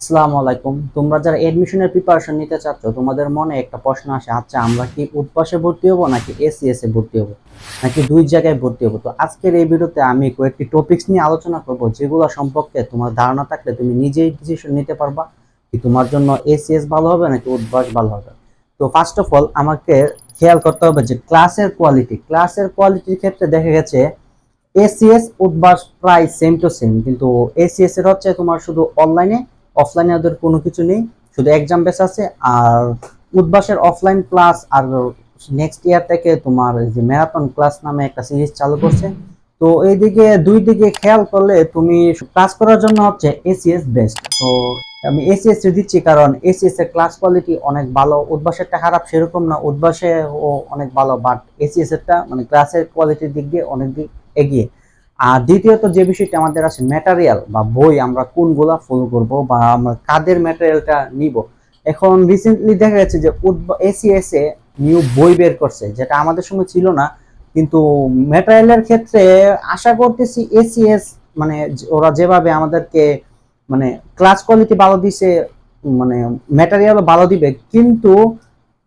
আসসালামু আলাইকুম। তোমরা যারা এডমিশনের প্রিপারেশন নিতে চাচ্ছ, তোমাদের মনে একটা প্রশ্ন আসে আচ্ছা আমরা কি উৎপাসে ভর্তি হব নাকি এসিএস এ ভর্তি হব? নাকি দুই জায়গায় ভর্তি হব? তো আজকের এই ভিডিওতে আমি কয়েকটি টপিকস নিয়ে আলোচনা করব, যেগুলো সম্পর্কে তোমার ধারণা থাকলে তুমি নিজেই ডিসিশন নিতে পারবা কি তোমার জন্য এসিএস ভালো হবে নাকি উদ্বাস ভালো হবে। তো ফার্স্ট অফ অল আমাকে খেয়াল করতে হবে যে ক্লাসের কোয়ালিটি ক্লাসের কোয়ালিটির ক্ষেত্রে দেখা গেছে এসিএস উদ্বাস প্রায় সেম টু সেম কিন্তু এসিএস এর হচ্ছে তোমার শুধু অনলাইনে অফলাইনে ওদের কোনো কিছু নেই, শুধু এক্সাম বেস আছে আর উদ্বাসের অফলাইন ক্লাস আর নেক্সট ইয়ার থেকে তোমার যে ম্যারাথন ক্লাস নামে একটা সিরিজ চালু করছে। তো এইদিকে দুই দিকে খেয়াল করলে তুমি ক্লাস করার জন্য হচ্ছে এসিএস বেস্ট তো আমি এসিএস দিচ্ছি কারণ এসিএস এর ক্লাস কোয়ালিটি অনেক ভালো, উদ্বাসেরটা খারাপ সেরকম না উদ্বাসে ও অনেক ভালো বাট এসিএস এরটা মানে ক্লাসের কোয়ালিটির দিক দিয়ে অনেক দিক এগিয়ে। আর দ্বিতীয়ত যে বিষয়টা আমাদের আছে ম্যাটেরিয়াল বা বই আমরা কোনগুলা ফলো করব বা আমরা কাদের ম্যাটেরিয়ালটা নিব। এখন রিসেন্টলি দেখা গেছে যে এসিএস এ নিউ বই বের করছে, যেটা আমাদের সময় ছিল না, কিন্তু ম্যাটেরিয়ালের ক্ষেত্রে আশা করতেছি এসিএস মানে ওরা যেভাবে আমাদেরকে মানে ক্লাস কোয়ালিটি ভালো দিছে মানে ম্যাটেরিয়ালও ভালো দিবে, কিন্তু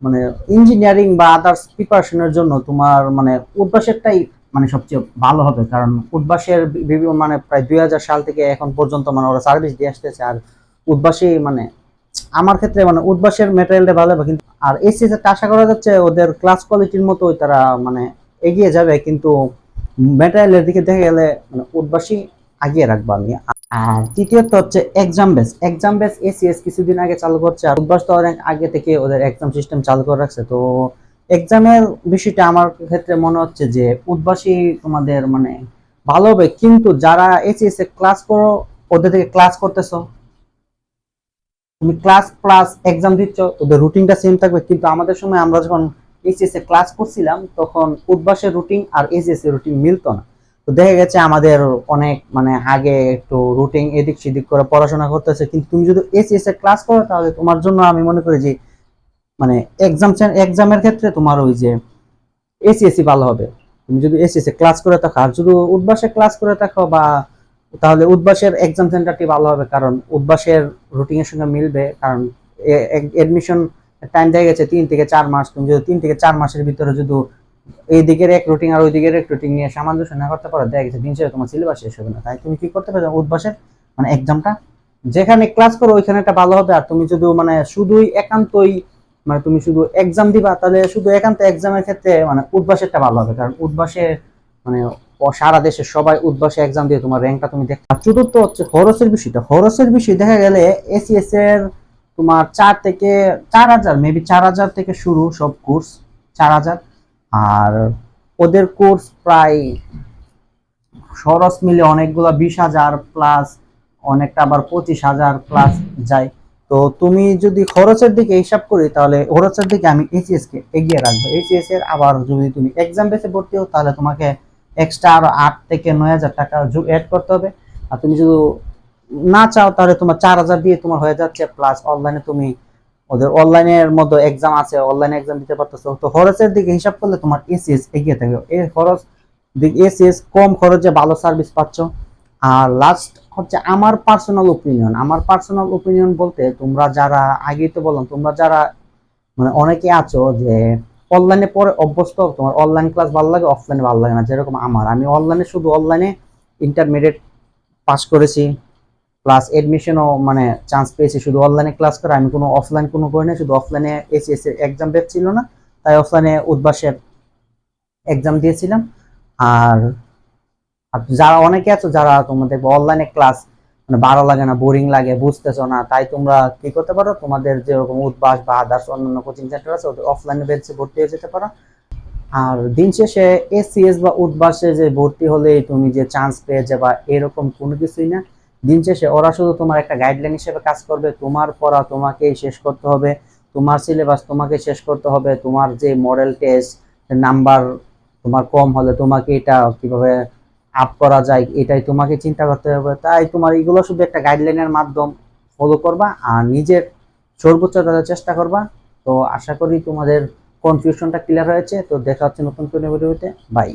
মানে ইঞ্জিনিয়ারিং বা আদার্স প্রিপারেশনের জন্য তোমার মানে উদ্বাসেরটাই মানে সবচেয়ে ভালো হবে, কারণ উদ্বাসের বিভিন্ন মানে প্রায় দুই হাজার সাল থেকে এখন পর্যন্ত মানে ওরা সার্ভিস দিয়ে আসতেছে, আর উদ্বাসী মানে আমার ক্ষেত্রে মানে উদ্বাসের ম্যাটেরিয়ালটা ভালো হবে, কিন্তু আর এসিএস এর আশা করা যাচ্ছে ওদের ক্লাস কোয়ালিটির মতোই তারা মানে এগিয়ে যাবে, কিন্তু ম্যাটেরিয়ালের দিকে দেখা গেলে মানে উদ্বাসী আগিয়ে রাখব আমি। আর তৃতীয়ত হচ্ছে exam base exam base ACS কিছুদিন আগে চালু করছে, আর উদ্বাস তো অনেক আগে থেকে ওদের এক্সাম সিস্টেম চালু করে রাখছে, তো এক্সামের বিষয়টা আমার ক্ষেত্রে মনে হচ্ছে যে উদ্বাসী তোমাদের মানে ভালো হবে, কিন্তু যারা এসিএস এ ক্লাস করো, ওদের থেকে ক্লাস করতেছ। তুমি ক্লাস প্লাস এক্সাম দিচ্ছ, ওদের রুটিনটা সেম থাকবে। কিন্তু আমাদের সময় আমরা যখন এইচএস এ ক্লাস করছিলাম, তখন উদ্বাসের রুটিন আর এইচএস এর রুটিন মিলতো না। তো দেখা গেছে আমাদের অনেক মানে আগে একটু রুটিন এদিক সেদিক করে পড়াশোনা করতেছে, কিন্তু তুমি যদি এসিএস এ ক্লাস করো, তাহলে তোমার জন্য আমি মনে করি যে মানে এক্সাম এক্সামের ক্ষেত্রে তোমার ওই যে এসিএসসি ভালো হবে। তুমি যদি এসিএসসি ক্লাস করে থাকো, আর যদি উদ্বাসে ক্লাস করে থাকো বা তাহলে উদ্বাসের এক্সাম সেন্টারটি ভালো হবে, কারণ উদ্বাসের রুটিনের সঙ্গে মিলবে, কারণ এডমিশন টাইম দেখা গেছে তিন থেকে চার মাস। তুমি যদি তিন থেকে চার মাসের ভিতরে যদি এই দিকের এক রুটিন আর ওই দিকের এক রুটিন নিয়ে সামঞ্জস্য না করতে পারো, দেখা গেছে দিন শেষে তোমার সিলেবাস শেষ হবে না। তাই তুমি কি করতে পারো? উদ্বাসের মানে এক্সামটা যেখানে ক্লাস করো, ওইখানে একটা ভালো হবে। আর তুমি যদি মানে শুধুই একান্তই মানে তুমি শুধু এক্সাম দিবা, তাহলে শুধু একান্ত এক্সামের ক্ষেত্রে মানে উদ্বাসেরটা ভালো হবে, কারণ উদ্বাসে মানে সারা দেশের সবাই উদ্বাসে এক্সাম দিয়ে তোমার র্যাঙ্কটা তুমি দেখ চতুর্থ হচ্ছে খরচের বিষয়টা। খরচের বিষয় দেখা গেলে এসিএস এর তোমার চার থেকে চার হাজার মেবি চার হাজার থেকে শুরু সব কোর্স চার হাজার। আর ওদের কোর্স প্রায় খরচ মিলে অনেকগুলো বিশ হাজার প্লাস অনেকটা আবার পঁচিশ হাজার প্লাস যায়। তো তুমি যদি খরচের দিকে হিসাব করি, তাহলে খরচের দিকে আমি এইচএস কে এগিয়ে রাখব। এইচএস এর আবার যদি তুমি এক্সাম বেসে ভর্তি হও, তাহলে তোমাকে এক্সট্রা আরও আট থেকে নয় হাজার টাকা অ্যাড করতে হবে। আর তুমি যদি না চাও, তাহলে তোমার চার হাজার দিয়ে তোমার হয়ে যাচ্ছে। প্লাস অনলাইনে তুমি ওদের অনলাইনের মধ্যে এক্সাম আছে অনলাইনে এক্সাম দিতে পারতেছো। তো খরচের দিকে হিসাব করলে তোমার এসিএস এগিয়ে থাকবে। এই খরচ এসিএস কম খরচে ভালো সার্ভিস পাচ্ছ। আর লাস্ট হচ্ছে আমার পার্সোনাল ওপিনিয়ন আমার পার্সোনাল ওপিনিয়ন বলতে তোমরা যারা, আগেই তো বললাম, তোমরা যারা মানে অনেকে আছো যে অনলাইনে পরে অভ্যস্ত, তোমার অনলাইন ক্লাস ভালো লাগে অফলাইনে ভালো লাগে না, যেরকম আমার। আমি অনলাইনে শুধু অনলাইনে ইন্টারমিডিয়েট পাস করেছি প্লাস এডমিশনও মানে চান্স পেয়েছি। শুধু অনলাইনে ক্লাস করে, আমি কোনো অফলাইন কোনো করি না শুধু অফলাইনে এসিএস এর এক্সাম বের ছিল না, তাই অফলাইনে উদ্বাসের এক্সাম দিয়েছিলাম। আর আর যারা অনেকে আছো যারা তোমাদের অনলাইনে ক্লাস মানে ভালো লাগে না বোরিং লাগে, বুঝতেছো না, তাই তোমরা কি করতে পারো? তোমাদের যেরকম উদ্বাস বা আদার্স অন্যান্য কোচিং সেন্টার আছে, ওদের অফলাইনে বেঞ্চে ভর্তি হয়ে যেতে পারো। আর দিন শেষে এসিএস বা উদ্বাসে যে ভর্তি হলেই তুমি যে চান্স পেয়ে যাবা, এরকম কোনো কিছুই না। দিন শেষে ওরা শুধু তোমার একটা গাইডলাইন হিসেবে কাজ করবে, তোমার পড়া তোমাকেই শেষ করতে হবে, তোমার সিলেবাস তোমাকে শেষ করতে হবে, তোমার যে মডেল টেস্ট নাম্বার তোমার কম হলে তোমাকে এটা কীভাবে আপ করা যায়, এটাই তোমাকে চিন্তা করতে হবে। তাই তোমার এগুলো শুধু একটা গাইডলাইনের মাধ্যম ফলো করবা আর নিজের সর্বোচ্চ দেওয়ার চেষ্টা করবা। তো আশা করি তোমাদের কনফিউশনটা ক্লিয়ার হয়েছে। তো দেখা হচ্ছে নতুন কোনো ভিডিওতে বাই